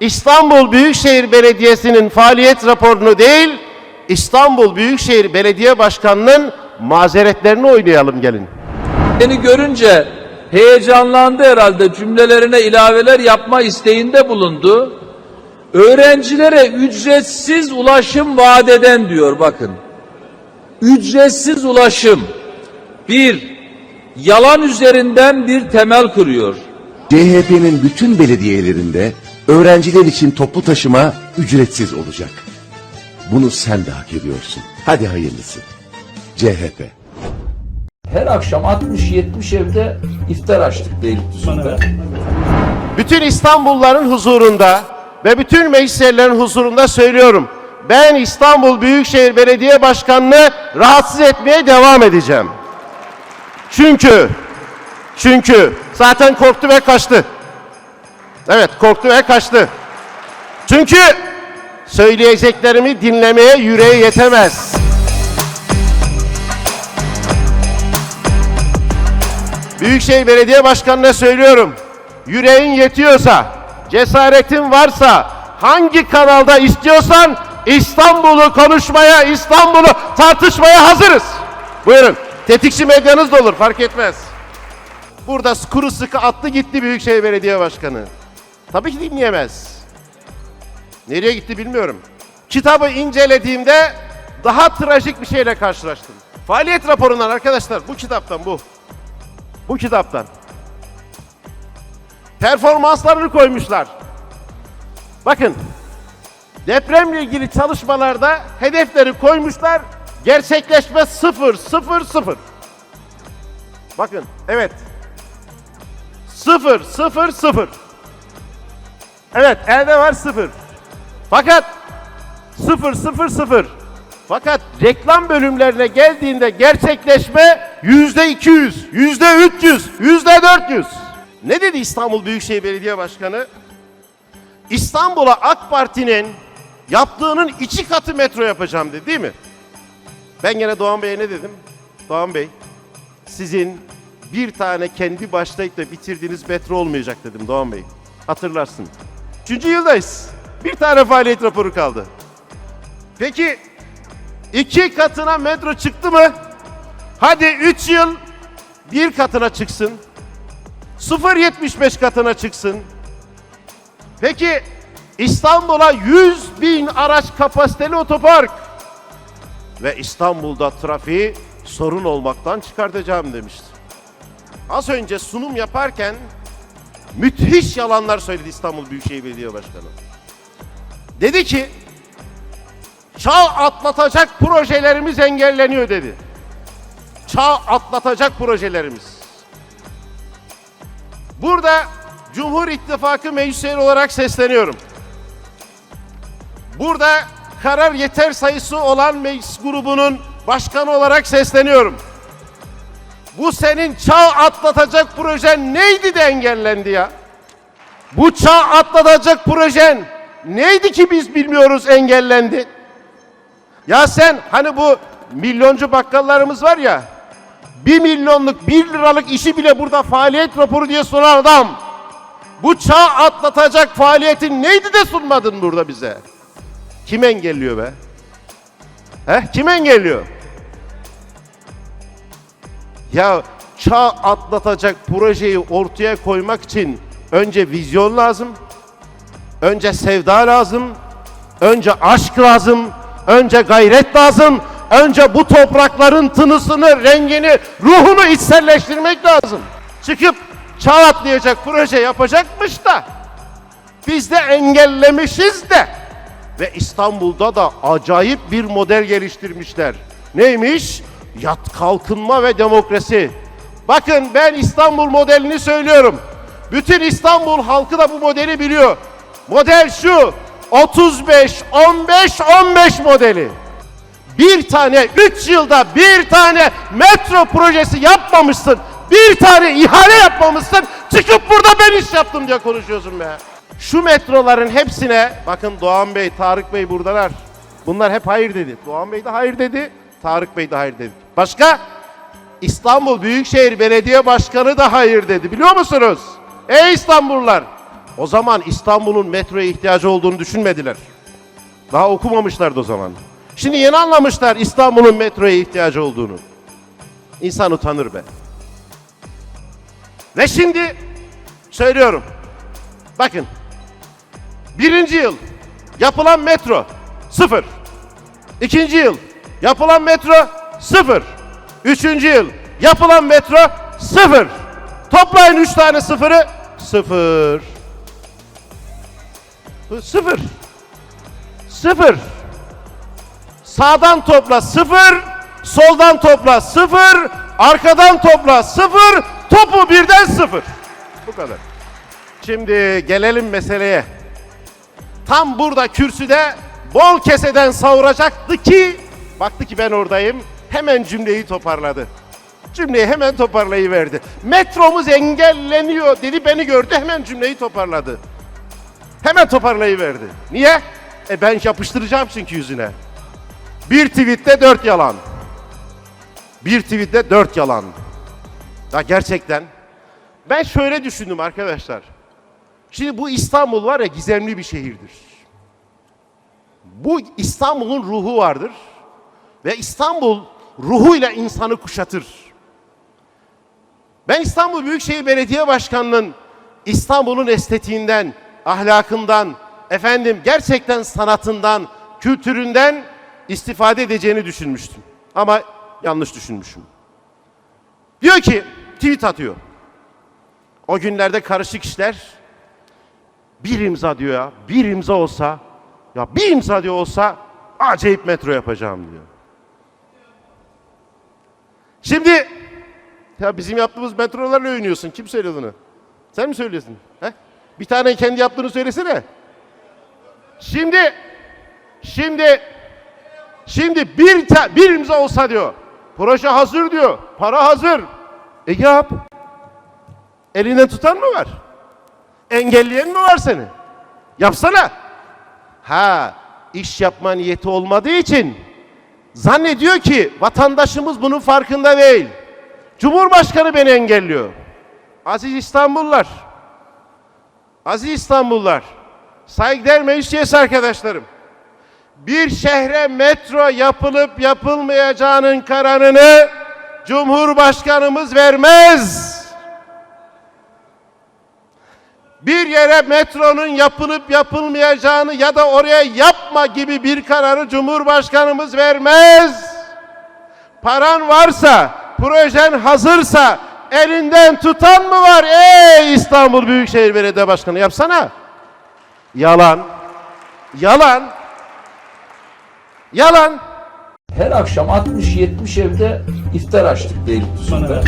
İstanbul Büyükşehir Belediyesi'nin faaliyet raporunu değil, İstanbul Büyükşehir Belediye Başkanı'nın mazeretlerini oynayalım gelin. Beni görünce heyecanlandı herhalde cümlelerine ilaveler yapma isteğinde bulundu. Öğrencilere ücretsiz ulaşım vaat eden diyor bakın. Ücretsiz ulaşım. Bir, yalan üzerinden bir temel kuruyor. CHP'nin bütün belediyelerinde öğrenciler için toplu taşıma ücretsiz olacak. Bunu sen de hak ediyorsun. Hadi hayırlısı. CHP. Her akşam 60-70 evde iftar açtık Beylikdüzü'nde. Bütün İstanbulluların huzurunda ve bütün meclislerin huzurunda söylüyorum. Ben İstanbul Büyükşehir Belediye Başkanı'nı rahatsız etmeye devam edeceğim. Çünkü çünkü zaten korktu ve kaçtı. Evet korktu ve kaçtı. Çünkü söyleyeceklerimi dinlemeye yüreği yetemez. Büyükşehir Belediye Başkanı'na söylüyorum. Yüreğin yetiyorsa, cesaretin varsa, hangi kanalda istiyorsan İstanbul'u konuşmaya, İstanbul'u tartışmaya hazırız. Buyurun. Tetikçi medyanız da olur fark etmez. Burada kuru sıkı attı gitti Büyükşehir Belediye Başkanı. Tabii ki dinleyemez. Nereye gitti bilmiyorum. Kitabı incelediğimde daha trajik bir şeyle karşılaştım. Faaliyet raporundan arkadaşlar bu kitaptan bu. Bu kitaptan. Performanslarını koymuşlar. Bakın. Depremle ilgili çalışmalarda hedefleri koymuşlar. Gerçekleşme sıfır, sıfır, sıfır. Bakın, evet. Sıfır, sıfır, sıfır. Evet, elde var sıfır. Fakat sıfır, sıfır, sıfır. Fakat reklam bölümlerine geldiğinde gerçekleşme yüzde 200, yüzde 300, yüzde 400. Ne dedi İstanbul Büyükşehir Belediye Başkanı? İstanbul'a AK Parti'nin yaptığının iki katı metro yapacağım dedi değil mi? Ben gene Doğan Bey'e ne dedim? Doğan Bey, sizin bir tane kendi başlayıp da bitirdiğiniz metro olmayacak dedim Doğan Bey. Hatırlarsın. Üçüncü yıldayız. Bir tane faaliyet raporu kaldı. Peki iki katına metro çıktı mı? Hadi üç yıl bir katına çıksın. 0.75 katına çıksın. Peki İstanbul'a 100 bin araç kapasiteli otopark ve İstanbul'da trafiği sorun olmaktan çıkartacağım demişti. Az önce sunum yaparken müthiş yalanlar söyledi İstanbul Büyükşehir Belediye Başkanı. Dedi ki çağ atlatacak projelerimiz engelleniyor dedi. Çağ atlatacak projelerimiz. Burada Cumhur İttifakı meclisleri olarak sesleniyorum. Burada karar yeter sayısı olan meclis grubunun başkanı olarak sesleniyorum. Bu senin çağ atlatacak projen neydi de engellendi ya? Bu çağ atlatacak projen neydi ki biz bilmiyoruz engellendi? Ya sen hani bu milyoncu bakkallarımız var ya, bir milyonluk, bir liralık işi bile burada faaliyet raporu diye sunan adam. Bu çağ atlatacak faaliyetin neydi de sunmadın burada bize? Kim engelliyor be? He? Kim engelliyor? Ya çağ atlatacak projeyi ortaya koymak için önce vizyon lazım. Önce sevda lazım. Önce aşk lazım. Önce gayret lazım. Önce bu toprakların tınısını, rengini, ruhunu içselleştirmek lazım. Çıkıp çağ atlayacak proje yapacakmış da biz de engellemişiz de. Ve İstanbul'da da acayip bir model geliştirmişler. Neymiş? Yat kalkınma ve demokrasi. Bakın ben İstanbul modelini söylüyorum. Bütün İstanbul halkı da bu modeli biliyor. Model şu. 35 15 15 modeli. Bir tane 3 yılda bir tane metro projesi yapmamışsın. Bir tane ihale yapmamışsın. Çıkıp burada ben iş yaptım diye konuşuyorsun be. Şu metroların hepsine bakın Doğan Bey, Tarık Bey buradalar. Bunlar hep hayır dedi. Doğan Bey de hayır dedi. Tarık Bey de hayır dedi. Başka? İstanbul Büyükşehir Belediye Başkanı da hayır dedi. Biliyor musunuz? Ey İstanbullular! O zaman İstanbul'un metroya ihtiyacı olduğunu düşünmediler. Daha okumamışlardı o zaman. Şimdi yeni anlamışlar İstanbul'un metroya ihtiyacı olduğunu. İnsan utanır be. Ve şimdi söylüyorum. Bakın. Birinci yıl yapılan metro sıfır. İkinci yıl yapılan metro sıfır. Üçüncü yıl yapılan metro sıfır. Toplayın üç tane sıfırı sıfır. Sıfır. Sıfır. Sağdan topla sıfır. Soldan topla sıfır. Arkadan topla sıfır. Topu birden sıfır. Bu kadar. Şimdi gelelim meseleye. Tam burada kürsüde bol keseden savuracaktı ki baktı ki ben oradayım. Hemen cümleyi toparladı. Cümleyi hemen toparlayıverdi. Metromuz engelleniyor dedi beni gördü hemen cümleyi toparladı. Hemen toparlayıverdi. Niye? E ben yapıştıracağım çünkü yüzüne. Bir tweette dört yalan. Bir tweette dört yalan. Ya gerçekten. Ben şöyle düşündüm arkadaşlar. Şimdi bu İstanbul var ya gizemli bir şehirdir. Bu İstanbul'un ruhu vardır. Ve İstanbul ruhuyla insanı kuşatır. Ben İstanbul Büyükşehir Belediye Başkanı'nın İstanbul'un estetiğinden, ahlakından, efendim gerçekten sanatından, kültüründen istifade edeceğini düşünmüştüm. Ama yanlış düşünmüşüm. Diyor ki, tweet atıyor. O günlerde karışık işler. Bir imza diyor ya, bir imza olsa, ya bir imza diyor olsa acayip metro yapacağım diyor. Şimdi ya bizim yaptığımız metrolarla övünüyorsun. Kim söyledi onu? Sen mi söylüyorsun? He? Bir tane kendi yaptığını söylesene. Şimdi şimdi şimdi bir ta- bir imza olsa diyor. Proje hazır diyor. Para hazır. E yap. Elinden tutan mı var? Engelleyen mi var seni? Yapsana. Ha, iş yapma niyeti olmadığı için zannediyor ki vatandaşımız bunun farkında değil. Cumhurbaşkanı beni engelliyor. Aziz İstanbullular. Aziz İstanbullular. Saygıdeğer meclis üyesi arkadaşlarım. Bir şehre metro yapılıp yapılmayacağının kararını Cumhurbaşkanımız vermez. Bir yere metronun yapılıp yapılmayacağını ya da oraya yapma gibi bir kararı Cumhurbaşkanımız vermez. Paran varsa, projen hazırsa elinden tutan mı var? Ey İstanbul Büyükşehir Belediye Başkanı yapsana. Yalan. Yalan. Yalan. Her akşam 60-70 evde iftar açtık Beylikdüzü'nde.